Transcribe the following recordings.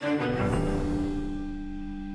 Thank you.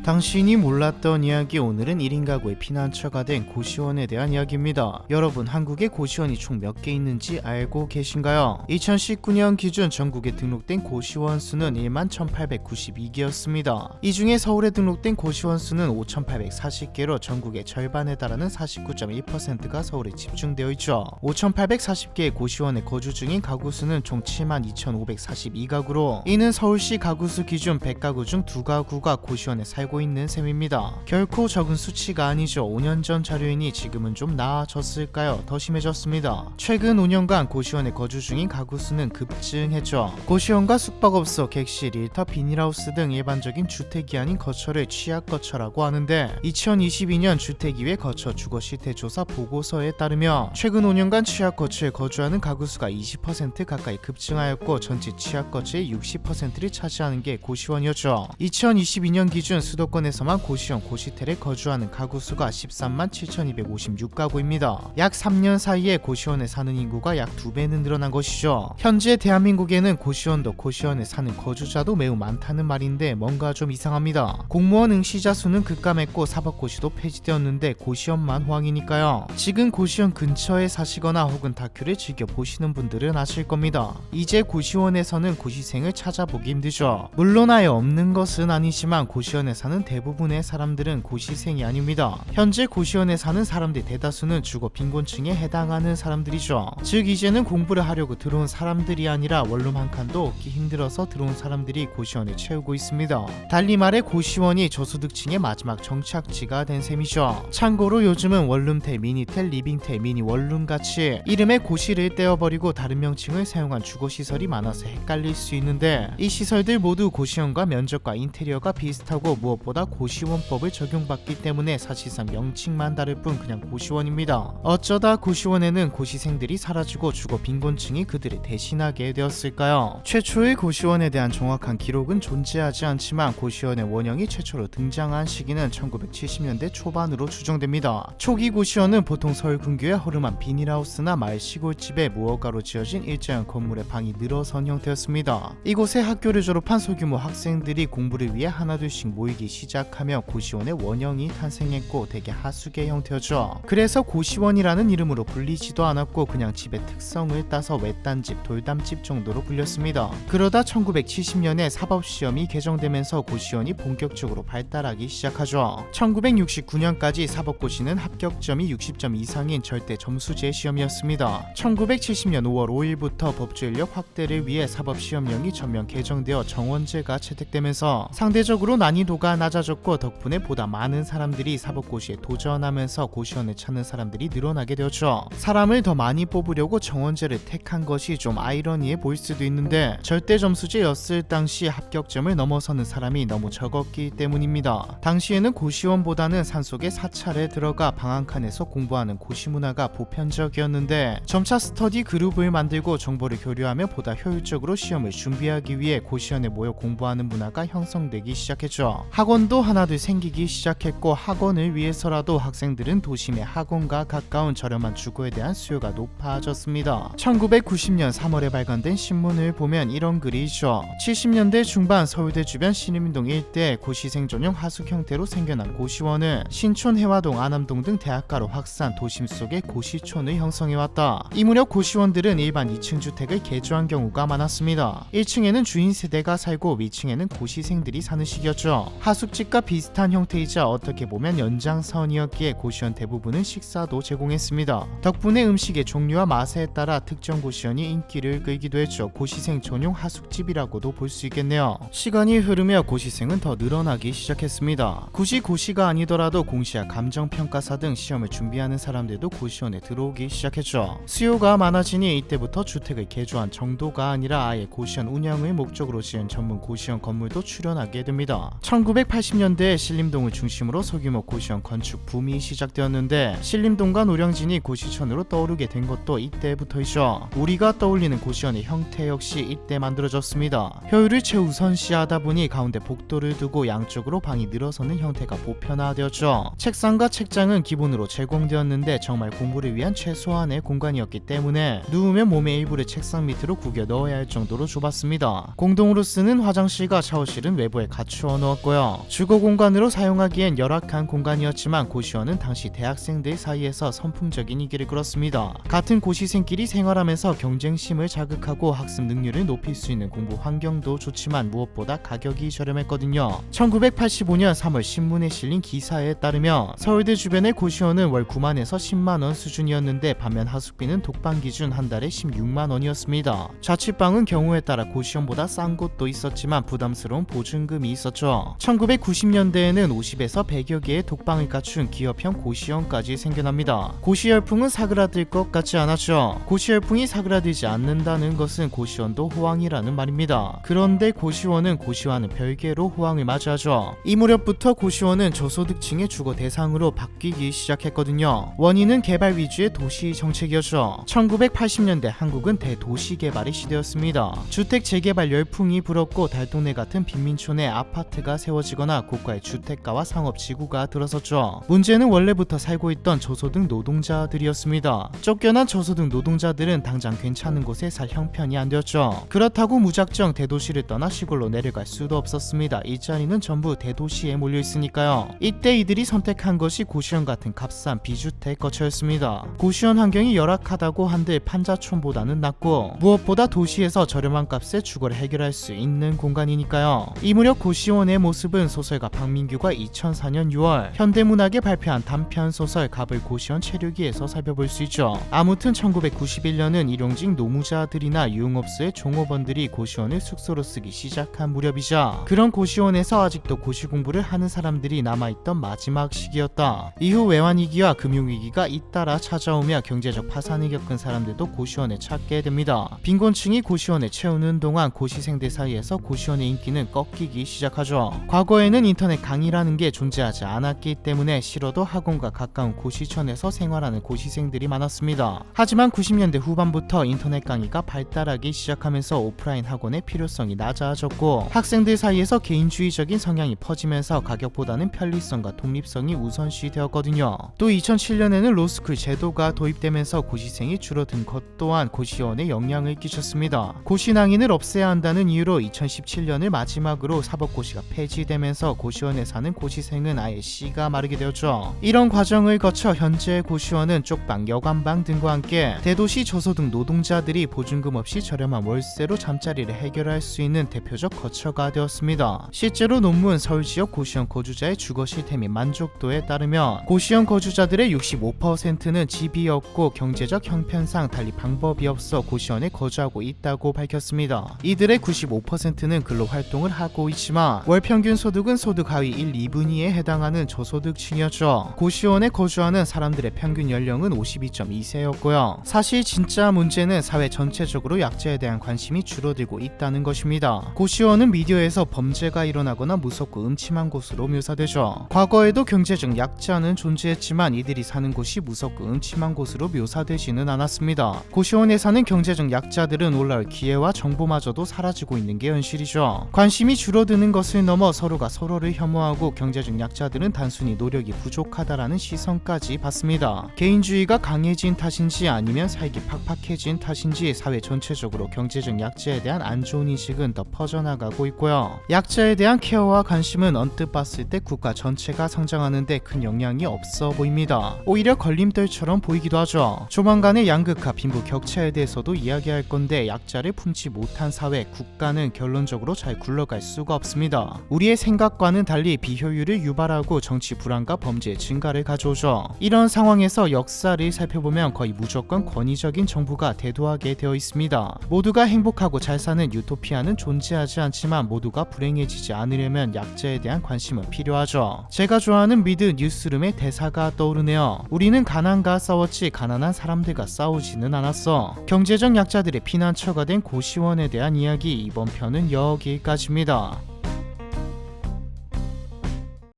당신이 몰랐던 이야기 오늘은 1인 가구의 피난처가 된 고시원에 대한 이야기입니다. 여러분 한국에 고시원이 총 몇 개 있는지 알고 계신가요? 2019년 기준 전국에 등록된 고시원 수는 1만 1892개였습니다. 이 중에 서울에 등록된 고시원 수는 5840개로 전국의 절반에 달하는 49.1%가 서울에 집중되어 있죠. 5840개의 고시원에 거주 중인 가구 수는 총 7만 2542가구로 이는 서울시 가구 수 기준 100가구 중 2가구가 고시원에 살고 있는 셈입니다. 결코 적은 수치가 아니죠. 5년 전 자료이니 지금은 좀 나아졌을까요? 더 심해졌습니다. 최근 5년간 고시원에 거주 중인 가구 수는 급증했죠. 고시원과 숙박업소, 객실, 일터, 비닐하우스 등 일반적인 주택이 아닌 거처를 취약거처라고 하는데 2022년 주택이외 거처 주거실태 조사 보고서에 따르면 최근 5년간 취약거처에 거주하는 가구 수가 20% 가까이 급증하였고 전체 취약거처의 60%를 차지하는 게 고시원이었죠. 2022년 기준 수도 권에서만 고시원 고시텔에 거주하는 가구 수가 13만 7,256가구입니다. 약 3년 사이에 고시원에 사는 인구가 약 2배는 늘어난 것이죠. 현재 대한민국에는 고시원도 고시원에 사는 거주자도 매우 많다는 말인데 뭔가 좀 이상합니다. 공무원 응시자 수는 급감했고 사법고시도 폐지되었는데 고시원만 호황이니까요. 지금 고시원 근처에 사시거나 혹은 다큐를 즐겨 보시는 분들은 아실 겁니다. 이제 고시원에서는 고시생을 찾아보기 힘들죠. 물론 아예 없는 것은 아니지만 고시원에 사는 대부분의 사람들은 고시생이 아닙니다. 현재 고시원에 사는 사람들 대다수는 주거 빈곤층에 해당하는 사람들이죠. 즉 이제는 공부를 하려고 들어온 사람들이 아니라 원룸 한 칸도 얻기 힘들어서 들어온 사람들이 고시원을 채우고 있습니다. 달리 말해 고시원이 저소득층의 마지막 정착지가 된 셈이죠. 참고로 요즘은 원룸텔, 미니텔, 리빙텔, 미니 원룸 같이 이름에 고시를 떼어버리고 다른 명칭을 사용한 주거시설이 많아서 헷갈릴 수 있는데 이 시설들 모두 고시원과 면적과 인테리어가 비슷하고 무엇보다 고시원법을 적용받기 때문에 사실상 명칭만 다를 뿐 그냥 고시원입니다. 어쩌다 고시원에는 고시생들이 사라지고 주거 빈곤층이 그들을 대신하게 되었을까요? 최초의 고시원에 대한 정확한 기록은 존재하지 않지만 고시원의 원형이 최초로 등장한 시기는 1970년대 초반으로 추정됩니다. 초기 고시원은 보통 서울 근교의 허름한 비닐하우스나 마을 시골집에 무허가로 지어진 일자형 건물의 방이 늘어선 형태였습니다. 이곳에 학교를 졸업한 소규모 학생들이 공부를 위해 하나둘씩 모이기 시작하며 고시원의 원형이 탄생했고 대개 하수계 형태였죠. 그래서 고시원이라는 이름으로 불리지도 않았고 그냥 집의 특성을 따서 외딴집, 돌담집 정도로 불렸습니다. 그러다 1970년에 사법시험이 개정되면서 고시원이 본격적으로 발달하기 시작하죠. 1969년까지 사법고시는 합격점이 60점 이상인 절대 점수제 시험이었습니다. 1970년 5월 5일부터 법조인력 확대를 위해 사법시험령이 전면 개정되어 정원제가 채택되면서 상대적으로 난이도가 낮아졌고 덕분에 보다 많은 사람들이 사법고시에 도전하면서 고시원을 찾는 사람들이 늘어나게 되었죠. 사람을 더 많이 뽑으려고 정원제를 택한 것이 좀 아이러니해 보일 수도 있는데 절대 점수제였을 당시 합격점을 넘어서는 사람이 너무 적었기 때문입니다. 당시에는 고시원보다는 산속의 사찰에 들어가 방한 칸에서 공부하는 고시 문화가 보편적이었는데 점차 스터디 그룹을 만들고 정보를 교류하며 보다 효율적으로 시험을 준비하기 위해 고시원에 모여 공부하는 문화가 형성되기 시작했죠. 학원도 하나둘 생기기 시작했고 학원을 위해서라도 학생들은 도심의 학원과 가까운 저렴한 주거에 대한 수요가 높아졌습니다. 1990년 3월에 발간된 신문을 보면 이런 글이 있죠. 70년대 중반 서울대 주변 신림동 일대 고시생 전용 하숙 형태로 생겨난 고시원은 신촌 해화동 안암동 등 대학가로 확산 도심 속의 고시촌을 형성해왔다. 이 무렵 고시원들은 일반 2층 주택을 개조한 경우가 많았습니다. 1층에는 주인 세대가 살고 위층에는 고시생들이 사는 시기였죠. 하숙집과 비슷한 형태이자 어떻게 보면 연장선이었기에 고시원 대부분은 식사도 제공했습니다. 덕분에 음식의 종류와 맛에 따라 특정 고시원이 인기를 끌기도 했죠. 고시생 전용 하숙집이라고도 볼 수 있겠네요. 시간이 흐르며 고시생은 더 늘어나기 시작했습니다. 굳이 고시가 아니더라도 공시와 감정평가사 등 시험을 준비하는 사람들도 고시원에 들어오기 시작했죠. 수요가 많아지니 이때부터 주택을 개조한 정도가 아니라 아예 고시원 운영을 목적으로 지은 전문 고시원 건물도 출연하게 됩니다. 1980년대에 신림동을 중심으로 소규모 고시원 건축 붐이 시작되었는데 신림동과 노량진이 고시촌으로 떠오르게 된 것도 이때부터이죠. 우리가 떠올리는 고시원의 형태 역시 이때 만들어졌습니다. 효율을 최우선시하다 보니 가운데 복도를 두고 양쪽으로 방이 늘어서는 형태가 보편화되었죠. 책상과 책장은 기본으로 제공되었는데 정말 공부를 위한 최소한의 공간이었기 때문에 누우면 몸의 일부를 책상 밑으로 구겨 넣어야 할 정도로 좁았습니다. 공동으로 쓰는 화장실과 샤워실은 외부에 갖추어 놓았고요. 주거 공간으로 사용하기엔 열악한 공간이었지만 고시원은 당시 대학생들 사이에서 선풍적인 인기를 끌었습니다. 같은 고시생끼리 생활하면서 경쟁심을 자극하고 학습 능률을 높일 수 있는 공부 환경도 좋지만 무엇보다 가격이 저렴했거든요. 1985년 3월 신문에 실린 기사에 따르면 서울대 주변의 고시원은 월 9만에서 10만 원 수준이었는데 반면 하숙비는 독방 기준 한 달에 16만 원이었습니다. 자취방은 경우에 따라 고시원보다 싼 곳도 있었지만 부담스러운 보증금이 있었죠. 1990년대에는 50에서 100여 개의 독방을 갖춘 기업형 고시원까지 생겨납니다. 고시 열풍은 사그라들 것 같지 않았죠. 고시 열풍이 사그라들지 않는다는 것은 고시원도 호황이라는 말입니다. 그런데 고시원은 고시와는 별개로 호황을 맞이하죠. 이 무렵부터 고시원은 저소득층의 주거 대상으로 바뀌기 시작했거든요. 원인은 개발 위주의 도시 정책이었죠. 1980년대 한국은 대도시 개발의 시대였습니다. 주택 재개발 열풍이 불었고 달동네 같은 빈민촌에 아파트가 세워지 거나 고가의 주택가와 상업 지구가 들어섰죠. 문제는 원래부터 살고 있던 저소득 노동자들이었습니다. 쫓겨난 저소득 노동자들은 당장 괜찮은 곳에 살 형편이 안 되었죠. 그렇다고 무작정 대도시를 떠나 시골로 내려갈 수도 없었습니다. 이 자리는 전부 대도시에 몰려 있으니까요. 이때 이들이 선택한 것이 고시원 같은 값싼 비주택 거처였습니다. 고시원 환경이 열악하다고 한들 판자촌보다는 낫고 무엇보다 도시에서 저렴한 값에 주거를 해결할 수 있는 공간이니까요. 이 무렵 고시원의 모습은 소설가 박민규가 2004년 6월 현대문학에 발표한 단편 소설 갑을 고시원 체류기에서 살펴볼 수 있죠. 아무튼 1991년은 일용직 노무자들이나 유흥업소의 종업원들이 고시원을 숙소로 쓰기 시작한 무렵이자 그런 고시원에서 아직도 고시 공부를 하는 사람들이 남아있던 마지막 시기였다. 이후 외환위기와 금융위기가 잇따라 찾아오며 경제적 파산을 겪은 사람들도 고시원에 찾게 됩니다. 빈곤층이 고시원에 채우는 동안 고시생들 사이에서 고시원의 인기는 꺾이기 시작하죠. 과거 에는 인터넷 강의라는 게 존재하지 않았기 때문에 싫어도 학원과 가까운 고시촌에서 생활하는 고시생들이 많았습니다. 하지만 90년대 후반부터 인터넷 강의가 발달하기 시작하면서 오프라인 학원의 필요성이 낮아졌고 학생들 사이에서 개인주의적인 성향이 퍼지면서 가격보다는 편리성과 독립성이 우선시 되었거든요. 또 2007년에는 로스쿨 제도가 도입되면서 고시생이 줄어든 것 또한 고시원에 영향을 끼쳤습니다. 고시낭인을 없애야 한다는 이유로 2017년을 마지막으로 사법고시가 폐지 되면서 고시원에 사는 고시생은 아예 씨가 마르게 되었죠. 이런 과정을 거쳐 현재 고시원은 쪽방, 여관방 등과 함께 대도시 저소득 노동자들이 보증금 없이 저렴한 월세로 잠자리를 해결할 수 있는 대표적 거처가 되었습니다. 실제로 논문 서울 지역 고시원 거주자의 주거 및 만족도에 따르면 고시원 거주자들의 65%는 집이 없고 경제적 형편상 달리 방법이 없어 고시원에 거주하고 있다고 밝혔습니다. 이들의 95%는 근로 활동을 하고 있지만 월 평균 소득은 소득 하위 1, 2분위에 해당하는 저소득층이었죠. 고시원에 거주하는 사람들의 평균 연령은 52.2세였고요. 사실 진짜 문제는 사회 전체적으로 약자에 대한 관심이 줄어들고 있다는 것입니다. 고시원은 미디어에서 범죄가 일어나거나 무섭고 음침한 곳으로 묘사되죠. 과거에도 경제적 약자는 존재했지만 이들이 사는 곳이 무섭고 음침한 곳으로 묘사되지는 않았습니다. 고시원에 사는 경제적 약자들은 올라올 기회와 정보마저도 사라지고 있는 게 현실이죠. 관심이 줄어드는 것을 넘어 서로 가 서로를 혐오하고 경제적 약자들은 단순히 노력이 부족하다라는 시선까지 받습니다. 개인주의가 강해진 탓인지 아니면 살기 팍팍해진 탓인지 사회 전체적으로 경제적 약자에 대한 안 좋은 인식은 더 퍼져나가고 있고요. 약자에 대한 케어와 관심은 언뜻 봤을 때 국가 전체가 성장하는데 큰 영향이 없어 보입니다. 오히려 걸림돌처럼 보이기도 하죠. 조만간의 양극화, 빈부 격차에 대해서도 이야기할 건데 약자를 품지 못한 사회, 국가는 결론적으로 잘 굴러갈 수가 없습니다. 우리의 생각과는 달리 비효율을 유발하고 정치 불안과 범죄 증가를 가져오죠. 이런 상황에서 역사를 살펴보면 거의 무조건 권위적인 정부가 대도하게 되어 있습니다. 모두가 행복하고 잘 사는 유토피아는 존재하지 않지만 모두가 불행해지지 않으려면 약자에 대한 관심은 필요하죠. 제가 좋아하는 미드 뉴스룸의 대사가 떠오르네요. 우리는 가난과 싸웠지 가난한 사람들과 싸우지는 않았어. 경제적 약자들의 피난처가 된 고시원에 대한 이야기 이번 편은 여기까지입니다.